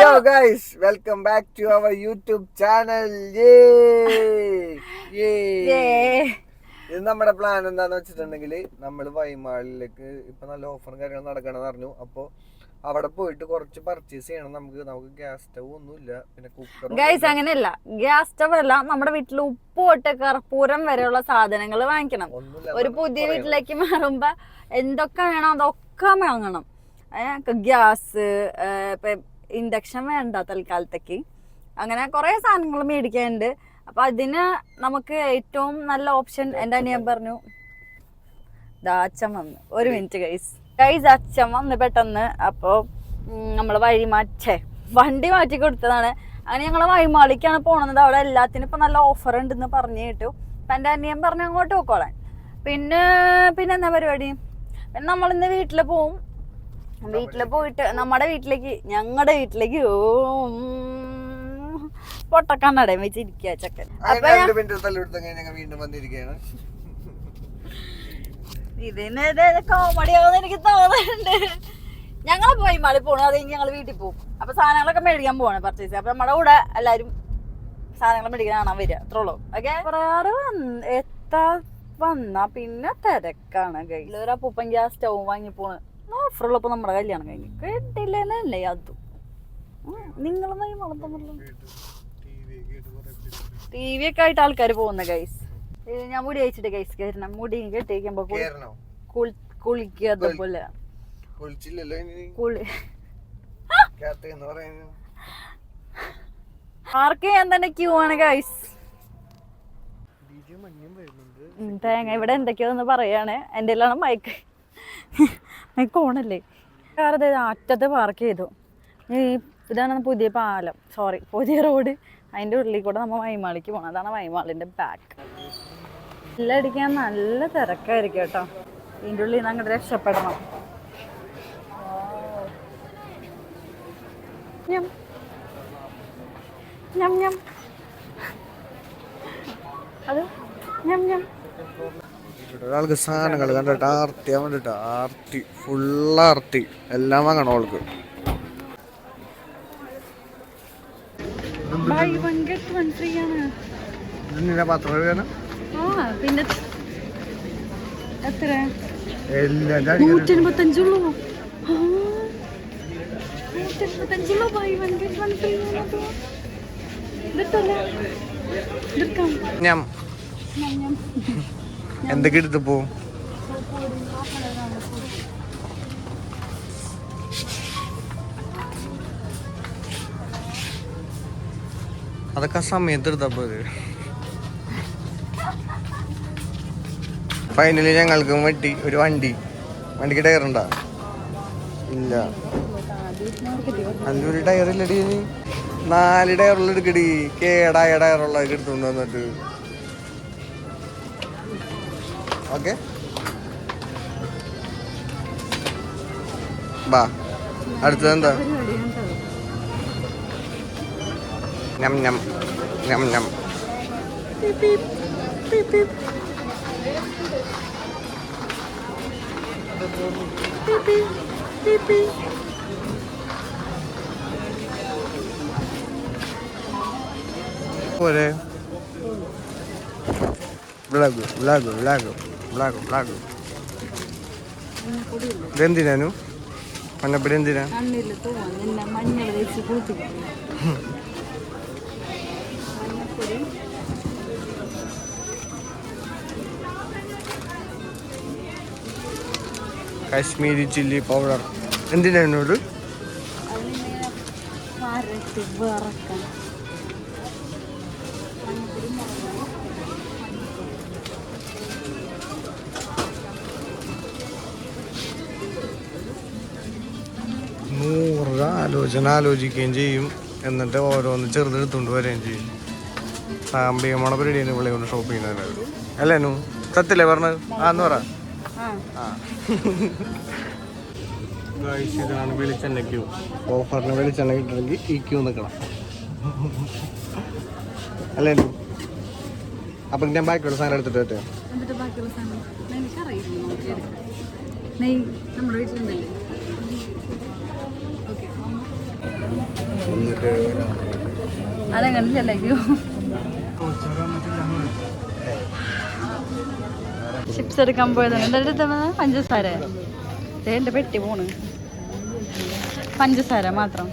yo guys welcome back to our YouTube channel! ഇത് നമ്മുടെ plan എന്താന്ന് വെച്ചിട്ടുണ്ടെങ്കിൽ നമ്മൾ വൈമാളിലേക്ക് ഇപ്പൊ നല്ല ഓഫറും കാര്യങ്ങളും നടക്കണമെന്ന് പറഞ്ഞു അപ്പൊ അവിടെ പോയിട്ട് കുറച്ച് പർച്ചേസ് ചെയ്യണം. നമുക്ക് നമുക്ക് ഗ്യാസ് സ്റ്റവ് ഒന്നുമില്ല. പിന്നെ കുക്കർ ഗൈസ് അങ്ങനെയല്ല. ഗ്യാസ് സ്റ്റവ് അല്ല നമ്മുടെ വീട്ടിൽ ഉപ്പ് തൊട്ട് കർപ്പൂരം വരെയുള്ള സാധനങ്ങൾ വാങ്ങിക്കണം. ഒരു പുതിയ വീട്ടിലേക്ക് മാറുമ്പോ എന്തൊക്കെ വേണം അതൊക്കെ വാങ്ങണം. ഗ്യാസ് ഇൻഡക്ഷൻ വേണ്ട തൽക്കാലത്തേക്ക്. അങ്ങനെ കുറെ സാധനങ്ങൾ മേടിക്കാനുണ്ട്. അപ്പൊ അതിന് നമുക്ക് ഏറ്റവും നല്ല ഓപ്ഷൻ എന്റെ അനിയൻ പറഞ്ഞു. അച്ഛൻ വന്ന്. ഒരു മിനിറ്റ് ഗൈസ് ഗൈസ് അച്ഛൻ വന്ന് പെട്ടെന്ന് അപ്പോൾ നമ്മൾ വഴി മാറ്റേ. വണ്ടി മാറ്റി കൊടുത്തതാണ്. അങ്ങനെ ഞങ്ങൾ വഴിമാളിക്കാണ് പോണത്. അവിടെ എല്ലാത്തിനും ഇപ്പൊ നല്ല ഓഫർ ഉണ്ടെന്ന് പറഞ്ഞു കേട്ടു. അപ്പൊ എന്റെ അനിയൻ പറഞ്ഞു അങ്ങോട്ട് പോക്കോളാൻ പിന്നെ പിന്നെ എന്താ പരിപാടി? പിന്നെ നമ്മളിന്ന് വീട്ടിൽ പോവും. വീട്ടിൽ പോയിട്ട് നമ്മുടെ വീട്ടിലേക്ക് ഞങ്ങളുടെ വീട്ടിലേക്ക് ഓ പൊട്ടക്കണ്ണടയും ചക്കൻ. ഞങ്ങൾ വീണ്ടും വന്നിരിക്കുകയാണ് ഇതിന് കോമഡി ആവുന്ന എനിക്ക് തോന്നുന്നുണ്ട്. ഞങ്ങൾ പോയി മളി പോണു അതെ ഞങ്ങൾ വീട്ടിൽ പോകും അപ്പൊ സാധനങ്ങളൊക്കെ മേടിക്കാൻ പോവാണ് പർച്ചേസ് അപ്പൊ നമ്മുടെ കൂടെ എല്ലാരും സാധനങ്ങൾ മേടിക്കാൻ കാണാൻ വരിക അത്രേ ഉള്ളൂ. ഓക്കെ പറയാറ് എത്താ വന്നാ പിന്നെ തിരക്കാണ് കയ്യിൽ ഒരു അപ്പൂപ്പൻ ഗ്യാസ് സ്റ്റൗ വാങ്ങി പോണ്. ഓഫറുള്ളപ്പോ നമ്മുടെ കല്യാണം കഴിഞ്ഞു. കേട്ടില്ലേ അതും. നിങ്ങൾ വളർത്തുന്നല്ലോ ടി വി ഒക്കെ ആയിട്ട് ആൾക്കാർ പോകുന്ന ഗൈസ് ഞാൻ മുടി അയച്ചിട്ട് ഗൈസ് കയറണം മുടി കെട്ടിക്കുമ്പോ കേറണോ? കുളിക്കുക അതുപോലെ. കുളിച്ചില്ലല്ലോ ഇനി. കുളി കേരളത്തിൽ എന്ന് പറയുന്നത് പാർക്ക് ചെയ്യാൻ തന്നെ ക്യൂ ആണ് ഗൈസ് തേങ്ങ ഇവിടെ എന്തൊക്കെയാന്ന് പറയാണ്. എന്റെ എല്ലാം മൈക്ക് ഓണല്ലേ. കാരണം അതായത് അറ്റത്ത് പാർക്ക് ചെയ്തു. ഈ ഇതാണ് പുതിയ പാലം. സോറി പുതിയ റോഡ് അതിന്റെ ഉള്ളിൽ കൂടെ നമ്മൾ വൈമാളിക്ക് പോകണം അതാണ് വൈമാളിന്റെ ബാക്ക് എല്ലാം അടിക്കാൻ നല്ല തിരക്കായിരിക്കും കേട്ടോ. ഇതിന്റെ ഉള്ളിൽ നിന്ന് അങ്ങോട്ട് രക്ഷപ്പെടണം. ഞം. ഞം ഞം. അത്? ഞം ഞം. ഒരാൾക്ക് സാധനങ്ങൾ കണ്ടിട്ട് ആർത്തി അവന്റെ ആർത്തി ഫുൾ ആർത്തി. എല്ലാം വാങ്ങണം അവൾക്ക് പത്ത് രൂപയാണ് പിന്നെ എത്ര? Buy one get one free ഞാൻ. എന്തൊക്കെ എടുത്തപ്പോ അതൊക്കെ ആ സമയത്ത് എടുത്തപ്പോ ഫൈനലി ഞങ്ങൾക്ക് വെട്ടി ഒരു വണ്ടി. വണ്ടിക്ക് ടയർ ഉണ്ടാ? ഇല്ല. നല്ലൊരു ഇനി. നാല് ടയറുള്ള എടുക്കടി കേടായ ടയറുള്ള എടുത്തുകൊണ്ട് വന്നിട്ട്. ഓക്കെ. ബാ. അടുത്തതെന്താ ഞം ഞം ഞം ഞം. പോരെ. വ്ളാഗ് വ്ളാഗ് വ്ളാഗ് വ്ളാഗ് വ്ളാഗ് ഇതെന്തിനാനു മഞ്ഞപ്പൊടി എന്തിനാ? Kashmiri chilli powder. എന്തിനാനോട് അതിനെ വരട്ടി ആലോചന ആലോചിക്കുകയും ചെയ്യും. എന്നിട്ട് ഓരോന്ന് ചെറുതെടുത്തുകൊണ്ട് വരികയും ചെയ്യും. സാമ്പത്തികமான പരിപാടിയാണ് ഇവിടെ കൊണ്ട് ഷോപ്പ് ചെയ്യുന്നത് അല്ലേ നു സത്യല്ലേ പറഞ്ഞത്? ആ എന്ന് പറ. ഇതാണ് വെളിച്ചെണ്ണ ക്യൂ ഓഫറിന് വെളിച്ചെണ്ണ കിട്ടണമെങ്കിൽ ഈ ക്യൂ നിൽക്കണം. അല്ലേ നു അപ്പം ഞാൻ ബാക്കിയുള്ള സാധനം എടുത്തിട്ട് പറ്റേ നമ്മുടെ വീട്ടിലുണ്ടല്ലേ ഓക്കെ എന്നിട്ട് ചിപ്സ് എടുക്കാൻ പോയതാണ്. എടുത്തത് പഞ്ചസാര. എന്റെ എന്റെ പെട്ടി പോണ്. പഞ്ചസാര മാത്രം.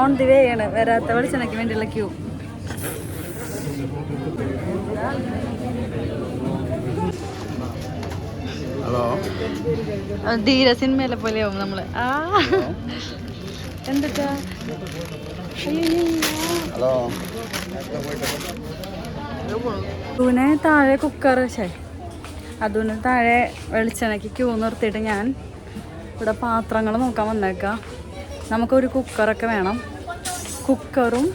ഓൺ ദി വേ ആണ്. വരാത്ത വെളിച്ചെണ്ണയ്ക്ക് വേണ്ടിയുള്ള ക്യൂ. ഹലോ ധീര സിനിമയിലെ പോലെയാവും നമ്മൾ. ആ. ഹലോ. അതുവിനെ താഴെ കുക്കർ ശേ അതുവിന് താഴെ വെളിച്ചെണ്ണയ്ക്ക് ക്യൂ നിർത്തിയിട്ട് ഞാൻ ഇവിടെ പാത്രങ്ങൾ നോക്കാൻ വന്നേക്കാം. നമുക്കൊരു കുക്കറൊക്കെ വേണം. കുക്കറും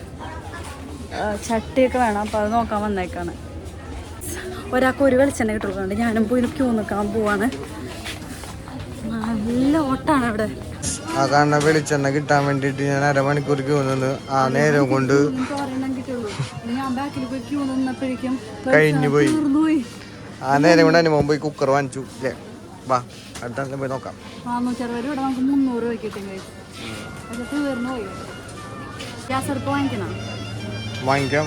ചട്ടിയൊക്കെ വേണം. അപ്പോൾ അത് നോക്കാൻ വന്നേക്കാണ്. ഒരാൾക്ക് ഒരു വെളിച്ചെണ്ണ കിട്ടുന്നുണ്ട് ഞാനും പോയി ക്യൂ നിൽക്കാൻ പോവാണ്. നല്ല ഓട്ടാണ് അവിടെ. ആ കാണുന്ന വെളിച്ചെണ്ണ കിട്ടാൻ വേണ്ടിയിട്ട് ഞാൻ അരമണിക്കൂർ ക്യൂ നിന്ന് ആ നേരം കൊണ്ട് കഴിഞ്ഞു പോയി. ആ നേരം കൊണ്ട് അനുഭവം പോയി കുക്കർ വാങ്ങിച്ചു. അല്ലേ വാ അടുത്ത പോയി നോക്കാം. നാനൂറ്ററുപത് ഇവിടെ നമുക്ക് മുന്നൂറ് രൂപ കിട്ടും തീർന്നു പോയി. ഗ്യാസ് അടുപ്പ് വാങ്ങിക്കണം. വാങ്ങിക്കാം.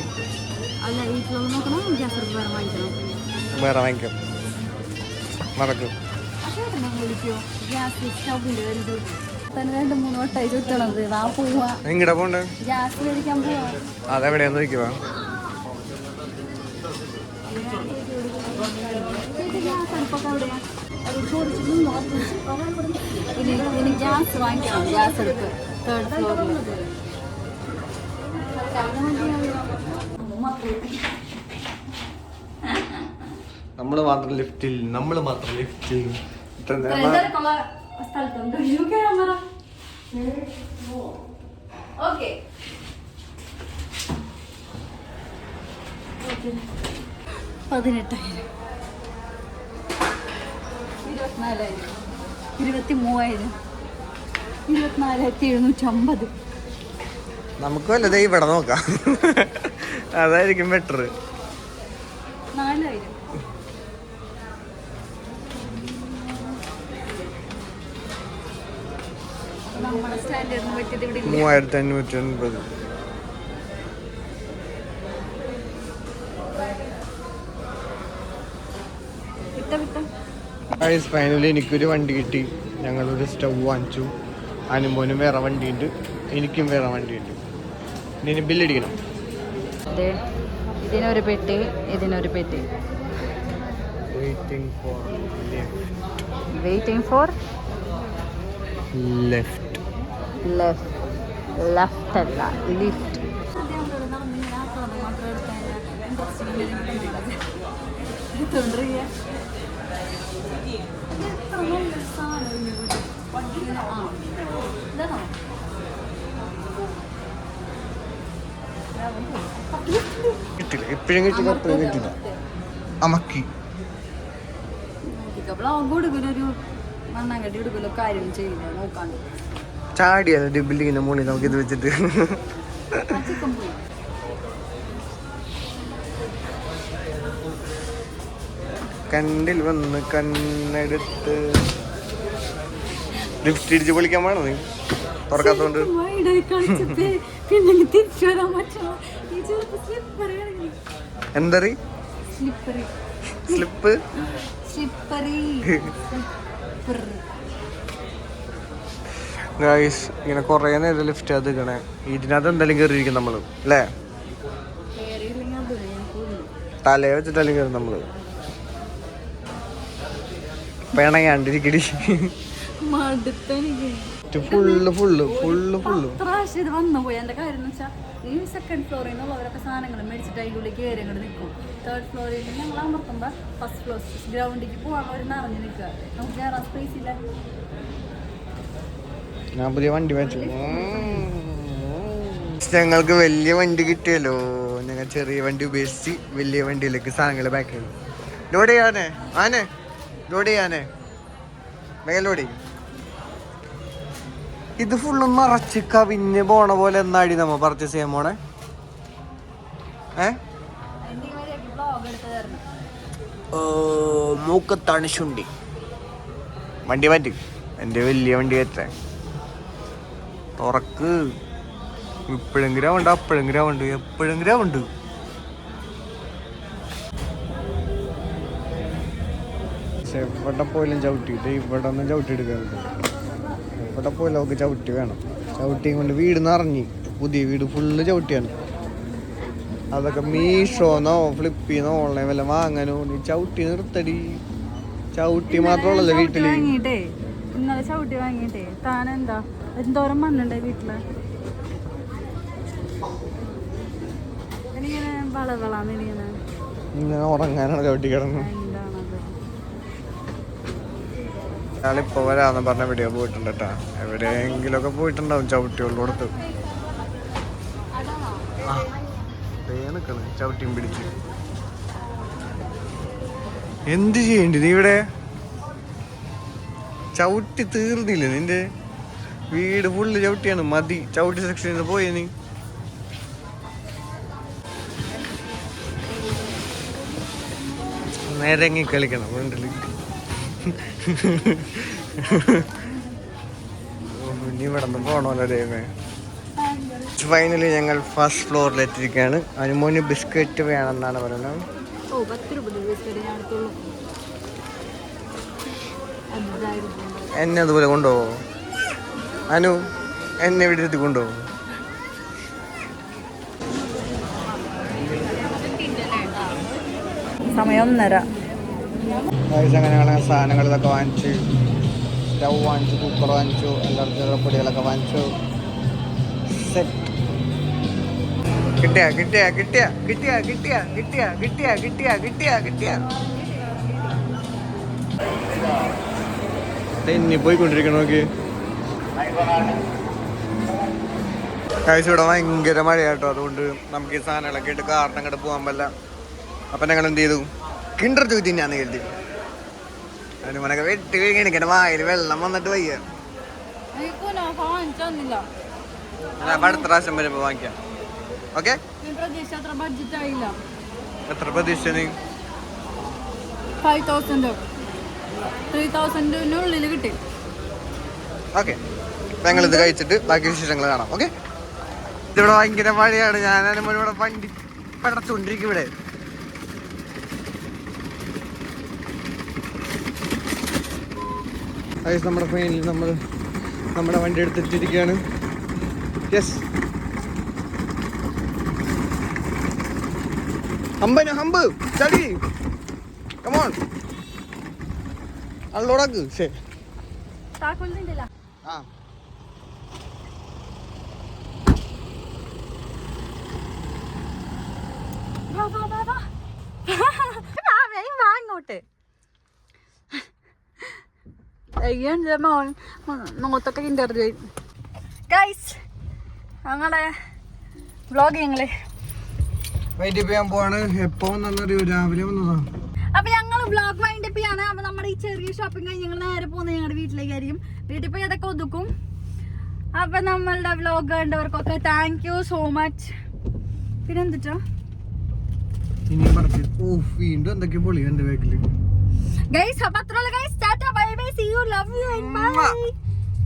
അല്ല വീട്ടിലുള്ള നോക്കണം ഗ്യാസ് അടുപ്പ് വേറെ വാങ്ങിക്കണം. വേറെ വാങ്ങിക്കാം. നടക്കും. എങ്ങടെ പോണ്ടേ? അതെവിടെയാന്ന് ചോദിച്ചിട്ട് ഇനി ഗ്യാസ് വാങ്ങിക്കണം. ഗ്യാസ് അടുപ്പ് തേർഡ് ഫ്ലോറിൽ നമ്മൾ മാത്രം ലിഫ്റ്റിൽ നമ്മൾ മാത്രം ലിഫ്റ്റിൽ. പതിനെട്ടായിരം ഇരുപത്തിനാലായിരം ഇരുപത്തി മൂവായിരം ഇരുപത്തിനാലായിരത്തി എഴുന്നൂറ്റി അമ്പത് നമുക്ക് വല്ലതേ ഇവിടെ നോക്കാം. അതായിരിക്കും ബെറ്റർ നാലായിരം. മൂവായിരത്തി അഞ്ഞൂറ്റി വിട്ട ഫൈനലി എനിക്കൊരു വണ്ടി കിട്ടി. ഞങ്ങളൊരു സ്റ്റൗ വാങ്ങിച്ചു. അനുമോനും വേറെ വണ്ടിയുണ്ട്. എനിക്കും വേറെ വണ്ടിയുണ്ട്. ഇനി ബില്ലടിക്കണം ഇതിനൊരു പെട്ടി ഇതിനൊരു പെട്ടി. Waiting for waiting for left left left അല്ല ലിഫ്റ്റ് കിട്ടില്ല. ഇപ്പോഴും കിട്ടില്ല അപ്പോഴും കിട്ടില്ല. അമക്കി. ബ്ലോഗ് കൊടുക്കലൊരു മണ്ണാങ്കട്ടി എടുക്കലോ കാര്യം ചെയ്യില്ല. നോക്കാണ്ട്. ചാടിയല്ലോ ബിൽഡിങ്ങിന്റെ മുകളിൽ നമുക്ക് ഇത് വെച്ചിട്ട്. കണ്ടിൽ വന്ന് കണ്ണെടുത്ത്. ലിഫ്റ്റ് ഇടിച്ച് പൊളിക്കാൻ വേണോ നീ? തുറക്കാത്തോണ്ട്. എന്തറി? സ്ലിപ്പറി സ്ലിപ്പ് സ്ലിപ്പറി ഗായ്സ് ഇങ്ങനെ കുറേ നേരം ലിഫ്റ്റ് അത് നിൽക്കണേ ഇതിനകത്ത് എന്തായാലും കയറിയിരിക്കും നമ്മൾ അല്ലേ? തലേ വെച്ചിട്ടാലും കയറും നമ്മൾ പിണങ്ങാണ്ടിരിക്കടി ഫുള്ള് ഫുള്ള് ഫുള്ള് ഫുള്ള് ഇത് വന്നു പോയി. എന്റെ കാര്യം എന്ന് വെച്ചാൽ ഈ സെക്കൻഡ് ഫ്ലോറിൽ നിന്നുള്ളവരൊക്കെ സാധനങ്ങൾ മേടിച്ചിട്ട് അതിന്റെ കയറി അങ്ങോട്ട് നിൽക്കും തേർഡ് ഫ്ലോറിൽ നിന്ന് ഞങ്ങൾ അമർത്തുമ്പോൾ ഫസ്റ്റ് ഫ്ലോർ ഗ്രൗണ്ടിലേക്ക് പോകാൻ അവർ നിറഞ്ഞു നിൽക്കുക നമുക്ക് കയറാൻ സ്പേസ് ഇല്ല. ഞാൻ പുതിയ വണ്ടി വാങ്ങിച്ചു ഞങ്ങൾക്ക് വലിയ വണ്ടി കിട്ടിയല്ലോ. ഞങ്ങൾ ചെറിയ വണ്ടി ഉപേക്ഷിച്ച് വലിയ വണ്ടിയിലേക്ക് സാധനങ്ങൾ പാക്ക് ചെയ്തു. ലോഡ് ചെയ്യാനേ. ആനെ. ലോഡ് ചെയ്യാനേ. വേഗം ലോഡ് ചെയ്യും. ഇത് ഫുള്ള് നിറച്ച് കവിഞ്ഞ് പോണ പോലെ എന്നാടി നമ്മ പർച്ചേസ് ചെയ്യാൻ പോണേ? ഏ? മൂക്കത്താണ് ശുണ്ടി. വണ്ടി മാറ്റി. എന്റെ വലിയ വണ്ടി കയറ്റേ തുറക്ക്. ഇപ്പോഴെങ്കിലും ഉണ്ട് അപ്പോഴെങ്കിലും ഉണ്ട് എപ്പോഴെങ്കിലും ഉണ്ട് പക്ഷെ എവിടെ പോയാലും ചവിട്ടിയിട്ട് ഇവിടെ ഒന്നും ചവിട്ടി എടുക്കാറുണ്ട് എവിടെ പോയാലും അവർക്ക് ചവിട്ടി വേണം. ചവിട്ടിയും കൊണ്ട് വീട് നിറഞ്ഞി പുതിയ വീട് ഫുള്ള് ചവിട്ടിയാണ്. അതൊക്കെ മീഷോന്നോ ഫ്ലിപ്പിന്നോ ഓൺലൈൻ വല്ല വാങ്ങാനോ നീ ചവിട്ടി നിർത്തടി. ചവിട്ടി മാത്രമല്ലേ വീട്ടിൽ വീട്ടിൽ. ഇന്നലെ ചവിട്ടി വാങ്ങിയിട്ടേ. താൻ എന്താ എന്തോരം മണ്ണുണ്ടേ വീട്ടിൽ? എനിക്കിങ്ങനെ വളവളാന്ന് ഇരിക്കണേ ഇങ്ങനെ ഉറങ്ങാനാണ് ചവിട്ടി കിടന്നത് വരാന്ന് പറഞ്ഞ വീഡിയോ പോയിട്ടുണ്ട് കേട്ടാ. എവിടെയെങ്കിലും ഒക്കെ പോയിട്ടുണ്ടാവും ചവിട്ടിയുള്ളടത്ത് നിക്കണ് ചവിട്ടിയും പിടിച്ച്. എന്ത് ചെയ്യണ്ടി നീ ഇവിടെ? ചവിട്ടി തീർന്നില്ലേ നിന്റെ? വീട് ഫുള്ള് ചവിട്ടിയാണ് മതി. ചവിട്ടി സെക്ഷനിൽ പോയി പോയേ നീ നേരങ്ങി കളിക്കണം ഫ്രണ്ടിൽ ഇനി ഇവിടെ നിന്ന് പോണല്ലോ ദൈവമേ. ഫൈനലി ഞങ്ങൾ ഫസ്റ്റ് ഫ്ലോറിൽ എത്തിയിരിക്കുകയാണ്. അനുമോന് ബിസ്ക്കറ്റ് വേണമെന്നാണ് പറയുന്നത്. എന്നെ അതുപോലെ കൊണ്ടുപോകോ അനു എന്നെ ഇവിടെ എത്തി കൊണ്ടുപോകും. സമയം ഒന്നര. അങ്ങനെ സാധനങ്ങൾ ഇതൊക്കെ വാങ്ങിച്ചു? സ്റ്റൗ വാങ്ങിച്ചു കുക്കർ വാങ്ങിച്ചു എല്ലായിടത്തും പൊടികളൊക്കെ വാങ്ങിച്ചു. സെറ്റ് കിട്ടിയ കിട്ടിയ കിട്ടിയ കിട്ടിയ കിട്ടിയ കിട്ടിയ കിട്ടിയ കിട്ടിയ കിട്ടിയ കിട്ടിയ. തെന്നി പോയിക്കൊണ്ടിരിക്കണോ നോക്കി. കഴിച്ചു ഇവിടെ ഭയങ്കര മഴയാട്ടോ. അതുകൊണ്ട് നമുക്ക് ഈ സാധനങ്ങളൊക്കെ ഇട്ട് കാറിന് അങ്ങോട്ട് പോകാൻ പറ്റില്ല. അപ്പം ഞങ്ങൾ എന്ത് ചെയ്തു? കിണ്ടർ ചോദിച്ചു തിന്നാന്ന് കരുതി. അനുമനൊക്കെ വെട്ടി വീണിങ്ങനെ വായിൽ വെള്ളം വന്നിട്ട് വയ്യ. അപ്പൊ അടുത്ത പ്രാവശ്യം വരുമ്പോ വാങ്ങിക്കാം. ഓക്കെ എത്ര പ്രതീക്ഷ നീ? ഫൈവ് തൗസൻഡ് ത്രീ തൗസൻഡിനുള്ളിൽ കിട്ടി. ഓക്കെ. ഞങ്ങൾ ഇത് കഴിച്ചിട്ട് ബാക്കി വിശേഷങ്ങൾ കാണാം. ഓക്കെ? ഇതിവിടെ ഭയങ്കര മഴയാണ്. അനുമോൻ ഇവിടെ വണ്ടി പടച്ചുകൊണ്ടിരിക്കും ഇവിടെ. അതായത് നമ്മുടെ ഫൈനലിൽ നമ്മൾ നമ്മുടെ വണ്ടി എടുത്തിട്ടിരിക്കുകയാണ്. യെസ് ഹമ്പന് ഹമ്പ്. ചടി കമോൺ അള്ളോടാക്ക് ശരി താക്കോലില്ല ആ. അങ്ങോട്ട് മോൻ മുഖത്തൊക്കെ ഇന്റർവ്യൂ ഗൈസ് ഞങ്ങളുടെ വ്ളോഗ് ഞങ്ങൾ. വൈകിട്ട് പോവാൻ പോവാണ്. എപ്പോ വന്നറിയോ രാവിലെ വന്നതാണ് അപ്പൊ ഞങ്ങൾ വ്ളോഗ് വൈൻഡപ്പ് ചെയ്യാണ് അപ്പൊ നമ്മുടെ ഈ ചെറിയ ഷോപ്പിംഗ് കഴിഞ്ഞ് ഞങ്ങൾ നേരെ പോകുന്നത് ഞങ്ങളുടെ വീട്ടിലേക്കായിരിക്കും. വീട്ടിൽ പോയി അതൊക്കെ ഒതുക്കും. അപ്പൊ നമ്മളുടെ വ്ളോഗ് കണ്ടവർക്കൊക്കെ താങ്ക് യു സോ മച്ച് പിന്നെ എന്തിട്ടോ ഗൈസ് അപ്പൊ അത്രയുള്ള guys tata bye bye see you love you and bye